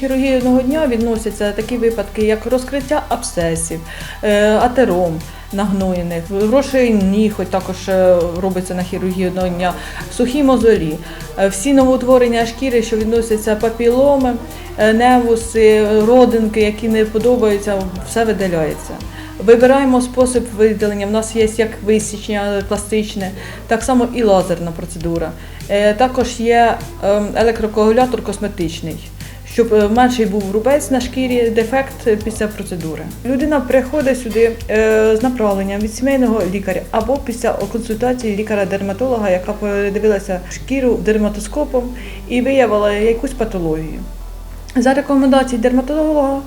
хірургії одного дня відносяться такі випадки, як розкриття абсцесів, е, атером нагноєних, грошей ніхоть також е, робиться на хірургії одного дня, сухі мозолі, е, всі новоутворення шкіри, що відносяться папіломи, невуси, родинки, які не подобаються, все видаляється. Вибираємо спосіб видалення. В нас є як висічення пластичне, так само і лазерна процедура. Також є ем, електрокоагулятор косметичний, щоб е, менший був рубець на шкірі, дефект е, після процедури. Людина приходить сюди е, з направленням від сімейного лікаря або після консультації лікаря-дерматолога, яка подивилася шкіру дерматоскопом і виявила якусь патологію. За рекомендацією дерматолога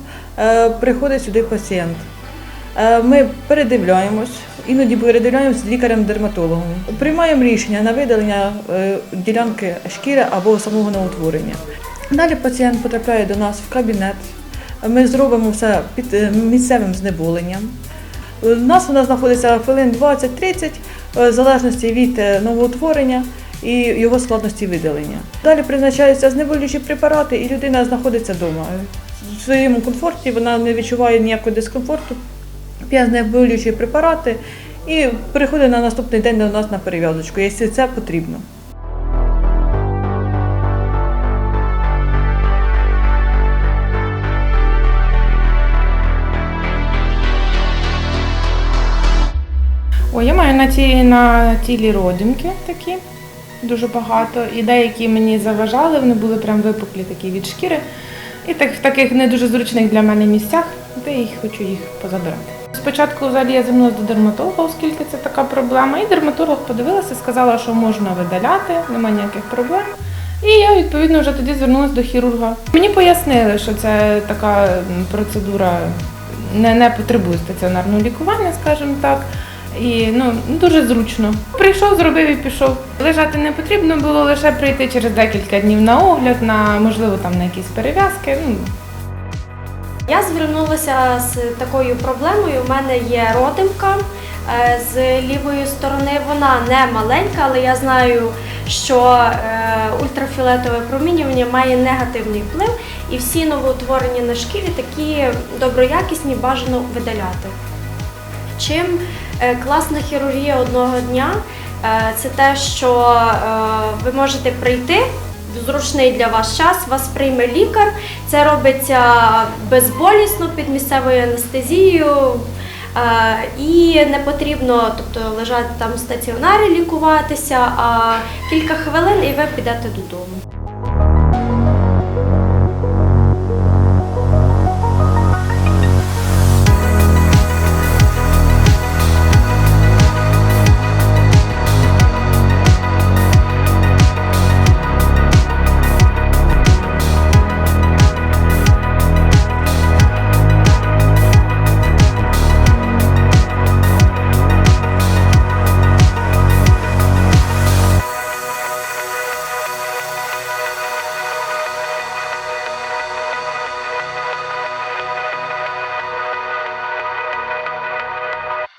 приходить сюди пацієнт. Ми передивляємось, іноді передивляємось з лікарем-дерматологом. Приймаємо рішення на видалення ділянки шкіри або самого новоутворення. Далі пацієнт потрапляє до нас в кабінет. Ми зробимо все під е, місцевим знеболенням. У нас вона знаходиться хвилин 20-30, е, в залежності від е, новоутворення і його складності видалення. Далі призначаються знеболюючі препарати, і людина знаходиться вдома. В своєму комфорті вона не відчуває ніякого дискомфорту, п'є знеболюючі препарати і приходить на наступний день до нас на перев'язочку, якщо це потрібно. О, я маю на, ті, на тілі родинки такі, дуже багато. І деякі мені заважали, вони були прям випуклі такі від шкіри. І так, в таких не дуже зручних для мене місцях, де я хочу їх позабирати. Спочатку взагалі я звернулася до дерматолога, оскільки це така проблема. І дерматолог подивилася, сказала, що можна видаляти, немає ніяких проблем. І я відповідно вже тоді звернулася до хірурга. Мені пояснили, що це така процедура не, не потребує стаціонарного лікування, скажімо так. І ну дуже зручно. Прийшов, зробив і пішов. Лежати не потрібно було лише прийти через декілька днів на огляд, на можливо там на якісь перев'язки. Ну Я звернулася з такою проблемою. У мене є родимка е, з лівої сторони. Вона не маленька, але я знаю, що е, ультрафіолетове промінювання має негативний вплив, і всі новоутворення на шкірі такі доброякісні бажано видаляти. Чим класна хірургія одного дня е, це те, що е, ви можете прийти в зручний для вас час, вас прийме лікар. Це робиться безболісно під місцевою анестезією. е, І не потрібно тобто, лежати там в стаціонарі лікуватися, а кілька хвилин і ви підете додому.